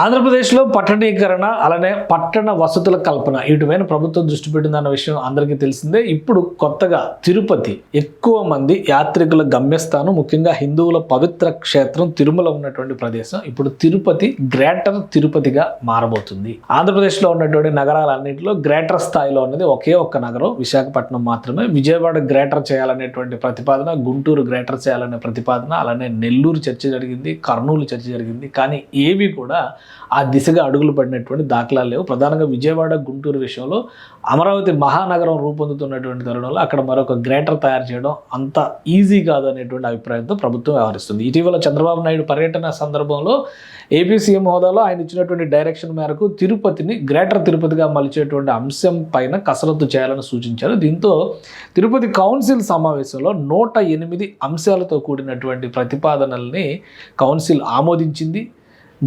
ఆంధ్రప్రదేశ్లో పట్టణీకరణ అలానే పట్టణ వసతుల కల్పన వీటిపైన ప్రభుత్వం దృష్టి పెట్టిందన్న విషయం అందరికీ తెలిసిందే. ఇప్పుడు కొత్తగా తిరుపతి ఎక్కువ మంది యాత్రికుల గమ్యస్థానం ముఖ్యంగా హిందువుల పవిత్ర క్షేత్రం తిరుమల ఉన్నటువంటి ప్రదేశం. ఇప్పుడు తిరుపతి గ్రేటర్ తిరుపతిగా మారబోతుంది. ఆంధ్రప్రదేశ్లో ఉన్నటువంటి నగరాలన్నింటిలో గ్రేటర్ స్థాయిలో ఉన్నది ఒకే ఒక్క నగరం విశాఖపట్నం మాత్రమే. విజయవాడ గ్రేటర్ చేయాలనేటువంటి ప్రతిపాదన గుంటూరు గ్రేటర్ చేయాలనే ప్రతిపాదన అలానే నెల్లూరు చర్చ జరిగింది కర్నూలు చర్చ జరిగింది. కానీ ఏవి కూడా ఆ దిశగా అడుగులు పడినటువంటి దాఖలాలు లేవు. ప్రధానంగా విజయవాడ గుంటూరు విషయంలో అమరావతి మహానగరం రూపొందుతున్నటువంటి తరుణంలో అక్కడ మరొక గ్రేటర్ తయారు చేయడం అంత ఈజీ కాదు అనేటువంటి అభిప్రాయంతో ప్రభుత్వం వ్యవహరిస్తుంది. ఇటీవల చంద్రబాబు నాయుడు పర్యటన సందర్భంలో ఏపీ సీఎం హోదాలో ఆయన ఇచ్చినటువంటి డైరెక్షన్ మేరకు తిరుపతిని గ్రేటర్ తిరుపతిగా మలిచేటువంటి అంశం పైన కసరత్తు చేయాలని సూచించారు. దీంతో తిరుపతి కౌన్సిల్ సమావేశంలో నూట ఎనిమిది అంశాలతో కూడినటువంటి ప్రతిపాదనల్ని కౌన్సిల్ ఆమోదించింది.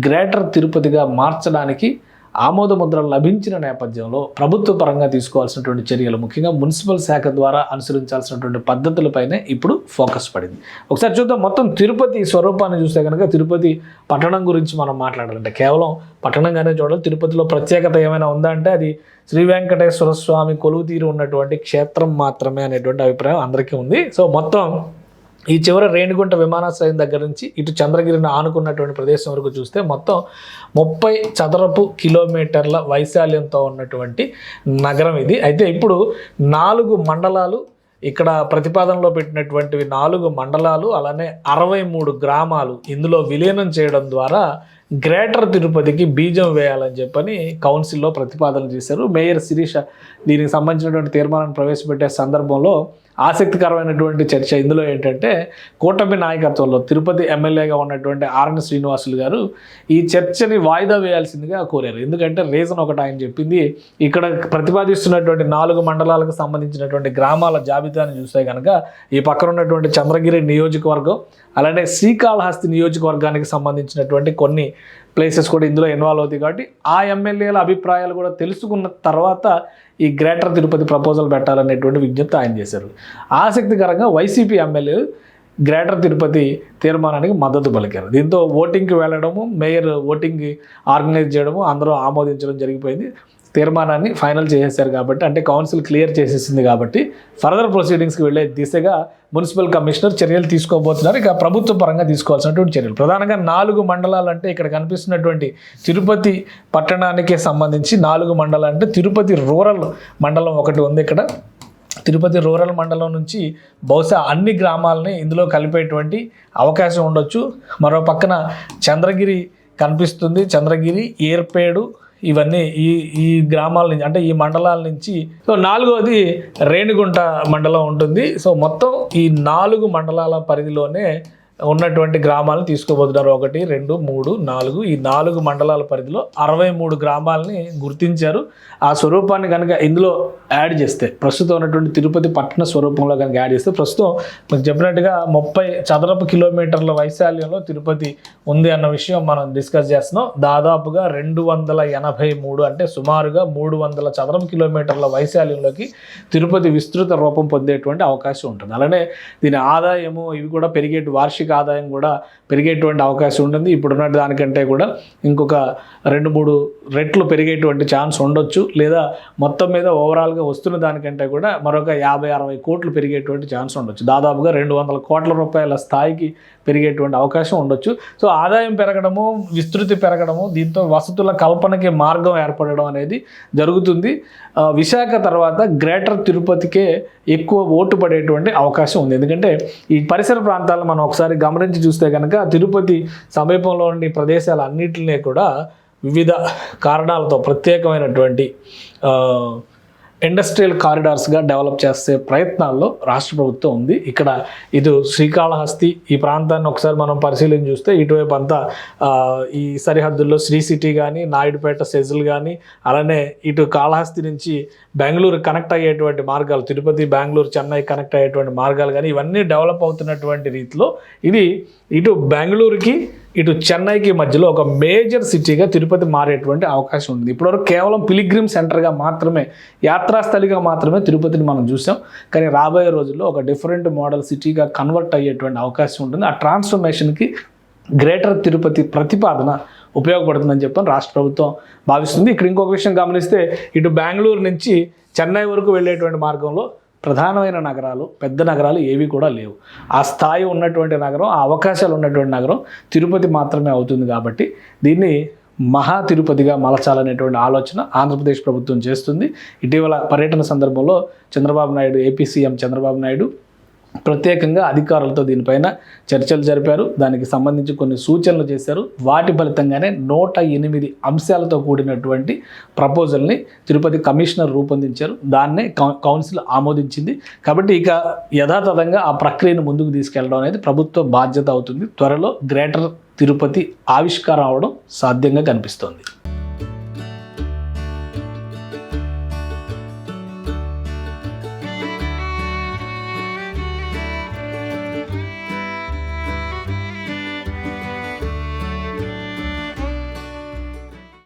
గ్రేటర్ తిరుపతిగా మార్చడానికి ఆమోదముద్ర లభించిన నేపథ్యంలో ప్రభుత్వ పరంగా తీసుకోవాల్సినటువంటి చర్యలు ముఖ్యంగా మున్సిపల్ శాఖ ద్వారా అనుసరించాల్సినటువంటి పద్ధతులపైనే ఇప్పుడు ఫోకస్ పడింది. ఒకసారి చూద్దాం మొత్తం తిరుపతి స్వరూపాన్ని చూస్తే కనుక తిరుపతి పట్టణం గురించి మనం మాట్లాడాలంటే కేవలం పట్టణంగానే చూడాలి తిరుపతిలో ప్రత్యేకత ఏమైనా ఉందా అంటే అది శ్రీ వెంకటేశ్వర స్వామి కొలువు తీరు ఉన్నటువంటి క్షేత్రం మాత్రమే అనేటువంటి అభిప్రాయం అందరికీ ఉంది. సో మొత్తం ఈ చివర రేణిగుంట విమానాశ్రయం దగ్గర నుంచి ఇటు చంద్రగిరిని ఆనుకున్నటువంటి ప్రదేశం వరకు చూస్తే మొత్తం ముప్పై చదరపు కిలోమీటర్ల వైశాల్యంతో ఉన్నటువంటి నగరం ఇది. అయితే ఇప్పుడు నాలుగు మండలాలు ఇక్కడ ప్రతిపాదనలో పెట్టినటువంటివి నాలుగు మండలాలు అలానే అరవై మూడు గ్రామాలు ఇందులో విలీనం చేయడం ద్వారా గ్రేటర్ తిరుపతికి బీజం వేయాలని చెప్పని కౌన్సిల్లో ప్రతిపాదన చేశారు. మేయర్ శిరీష దీనికి సంబంధించినటువంటి తీర్మానాన్ని ప్రవేశపెట్టే సందర్భంలో ఆసక్తికరమైనటువంటి చర్చ ఇందులో ఏంటంటే కూటమి నాయకత్వంలో తిరుపతి ఎమ్మెల్యేగా ఉన్నటువంటి ఆర్ఎన్ శ్రీనివాసులు గారు ఈ చర్చని వాయిదా వేయాల్సిందిగా కోరారు. ఎందుకంటే రీజన్ ఒకటి ఆయన చెప్పింది ఇక్కడ ప్రతిపాదిస్తున్నటువంటి నాలుగు మండలాలకు సంబంధించినటువంటి గ్రామాల జాబితాను చూస్తే కనుక ఈ పక్కన ఉన్నటువంటి చంద్రగిరి నియోజకవర్గం అలానే శ్రీకాళహస్తి నియోజకవర్గానికి సంబంధించినటువంటి కొన్ని ప్లేసెస్ కూడా ఇందులో ఇన్వాల్వ్ అవుతాయి. కాబట్టి ఆ ఎమ్మెల్యేల అభిప్రాయాలు కూడా తెలుసుకున్న తర్వాత ఈ గ్రేటర్ తిరుపతి ప్రపోజల్ పెట్టాలనేటువంటి విజ్ఞప్తి ఆయన చేశారు. ఆసక్తికరంగా వైసీపీ ఎమ్మెల్యే గ్రేటర్ తిరుపతి తీర్మానానికి మద్దతు పలికారు. దీంతో ఓటింగ్కి వెళ్ళడము మేయర్ ఓటింగ్ ఆర్గనైజ్ చేయడము అందరూ ఆమోదించడం జరిగిపోయింది. తీర్మానాన్ని ఫైనల్ చేసేసారు కాబట్టి అంటే కౌన్సిల్ క్లియర్ చేసేసింది కాబట్టి ఫర్దర్ ప్రొసీడింగ్స్కి వెళ్ళే దిశగా మున్సిపల్ కమిషనర్ చర్యలు తీసుకోబోతున్నారు. ఇక ప్రభుత్వ పరంగా తీసుకోవాల్సినటువంటి చర్యలు. ప్రధానంగా నాలుగు మండలాలు అంటే ఇక్కడ కనిపిస్తున్నటువంటి తిరుపతి పట్టణానికి సంబంధించి నాలుగు మండలాలు అంటే తిరుపతి రూరల్ మండలం ఒకటి ఉంది ఇక్కడ. తిరుపతి రూరల్ మండలం నుంచి బహుశా అన్ని గ్రామాలని ఇందులో కలిపేటువంటి అవకాశం ఉండొచ్చు. మరో పక్కన చంద్రగిరి కనిపిస్తుంది. చంద్రగిరి ఏర్పేడు ఇవన్నీ ఈ ఈ గ్రామాల నుంచి అంటే ఈ మండలాల నుంచి. సో నాలుగోది రేణిగుంట మండలం ఉంటుంది. సో మొత్తం ఈ నాలుగు మండలాల పరిధిలోనే ఉన్నటువంటి గ్రామాలను తీసుకోబోతున్నారు. ఒకటి రెండు మూడు నాలుగు. ఈ నాలుగు మండలాల పరిధిలో అరవై మూడు గ్రామాలని గుర్తించారు. ఆ స్వరూపాన్ని కనుక ఇందులో యాడ్ చేస్తే ప్రస్తుతం ఉన్నటువంటి తిరుపతి పట్టణ స్వరూపంలో కనుక యాడ్ చేస్తే ప్రస్తుతం మీకు చెప్పినట్టుగా ముప్పై చదరపు కిలోమీటర్ల వైశాల్యంలో తిరుపతి ఉంది అన్న విషయం మనం డిస్కస్ చేస్తున్నాం. దాదాపుగా రెండు వందల ఎనభై మూడు అంటే సుమారుగా మూడు వందల చదరపు కిలోమీటర్ల వైశాల్యంలోకి తిరుపతి విస్తృత రూపం పొందేటువంటి అవకాశం ఉంటుంది. అలానే దీని ఆదాయము ఇవి కూడా పెరిగే వార్షిక ఆదాయం కూడా పెరిగేటువంటి అవకాశం ఉంటుంది. ఇప్పుడున్న దానికంటే కూడా ఇంకొక రెండు మూడు రెట్లు పెరిగేటువంటి ఛాన్స్ ఉండొచ్చు. లేదా మొత్తం మీద ఓవరాల్గా వస్తున్న దానికంటే కూడా మరొక యాభై అరవై కోట్లు పెరిగేటువంటి ఛాన్స్ ఉండొచ్చు. దాదాపుగా రెండు వందల కోట్ల రూపాయల స్థాయికి పెరిగేటువంటి అవకాశం ఉండొచ్చు. సో ఆదాయం పెరగడము విస్తృతి పెరగడము దీంతో వసతుల కల్పనకి మార్గం ఏర్పడడం అనేది జరుగుతుంది. విశాఖ తర్వాత గ్రేటర్ తిరుపతికే ఎక్కువ ఓటు పడేటువంటి అవకాశం ఉంది. ఎందుకంటే ఈ పరిసర ప్రాంతాలను మనం ఒకసారి గమనించి చూస్తే కనుక తిరుపతి సమీపంలో ఉండే ప్రదేశాలు అన్నింటినీ కూడా వివిధ కారణాలతో ప్రత్యేకమైనటువంటి ఇండస్ట్రియల్ కారిడార్స్గా డెవలప్ చేసే ప్రయత్నాల్లో రాష్ట్ర ప్రభుత్వం ఉంది. ఇక్కడ ఇటు శ్రీకాళహస్తి ఈ ప్రాంతాన్ని ఒకసారి మనం పరిశీలన చూస్తే ఇటువైపు అంతా ఈ సరిహద్దుల్లో శ్రీ సిటీ కానీ నాయుడుపేట సెజిల్ కానీ అలానే ఇటు కాళహస్తి నుంచి బెంగళూరు కనెక్ట్ అయ్యేటువంటి మార్గాలు తిరుపతి బెంగళూరు చెన్నై కనెక్ట్ అయ్యేటువంటి మార్గాలు కానీ ఇవన్నీ డెవలప్ అవుతున్నటువంటి రీతిలో ఇది ఇటు బెంగళూరుకి ఇటు చెన్నైకి మధ్యలో ఒక మేజర్ సిటీగా తిరుపతి మారేటువంటి అవకాశం ఉంది. ఇప్పటివరకు కేవలం పిలిగ్రిమ్ సెంటర్గా మాత్రమే యాత్రాస్థలిగా మాత్రమే తిరుపతిని మనం చూసాం. కానీ రాబోయే రోజుల్లో ఒక డిఫరెంట్ మోడల్ సిటీగా కన్వర్ట్ అయ్యేటువంటి అవకాశం ఉంటుంది. ఆ ట్రాన్స్ఫర్మేషన్కి గ్రేటర్ తిరుపతి ప్రతిపాదన ఉపయోగపడుతుందని చెప్పని రాష్ట్ర ప్రభుత్వం భావిస్తుంది. ఇక్కడ ఇంకొక విషయం గమనిస్తే ఇటు బెంగళూరు నుంచి చెన్నై వరకు వెళ్ళేటువంటి మార్గంలో ప్రధానమైన నగరాలు పెద్ద నగరాలు ఏవి కూడా లేవు. ఆ స్థాయి ఉన్నటువంటి నగరం ఆ అవకాశాలు ఉన్నటువంటి నగరం తిరుపతి మాత్రమే అవుతుంది కాబట్టి దీన్ని మహా తిరుపతిగా మలచాలనేటువంటి ఆలోచన ఆంధ్రప్రదేశ్ ప్రభుత్వం చేస్తుంది. ఇటీవల పర్యటన సందర్భంలో చంద్రబాబు నాయుడు ఏపీ సీఎం చంద్రబాబు నాయుడు ప్రత్యేకంగా అధికారులతో దీనిపైన చర్చలు జరిపారు. దానికి సంబంధించి కొన్ని సూచనలు చేశారు. వాటి ఫలితంగానే నూట ఎనిమిది అంశాలతో కూడినటువంటి ప్రపోజల్ని తిరుపతి కమిషనర్ రూపొందించారు. దాన్నే కౌ- కౌన్సిల్ ఆమోదించింది. కాబట్టి ఇక యథాతథంగా ఆ ప్రక్రియను ముందుకు తీసుకెళ్ళడం అనేది ప్రభుత్వ బాధ్యత అవుతుంది. త్వరలో గ్రేటర్ తిరుపతి ఆవిష్కారం అవడం సాధ్యంగా కనిపిస్తోంది.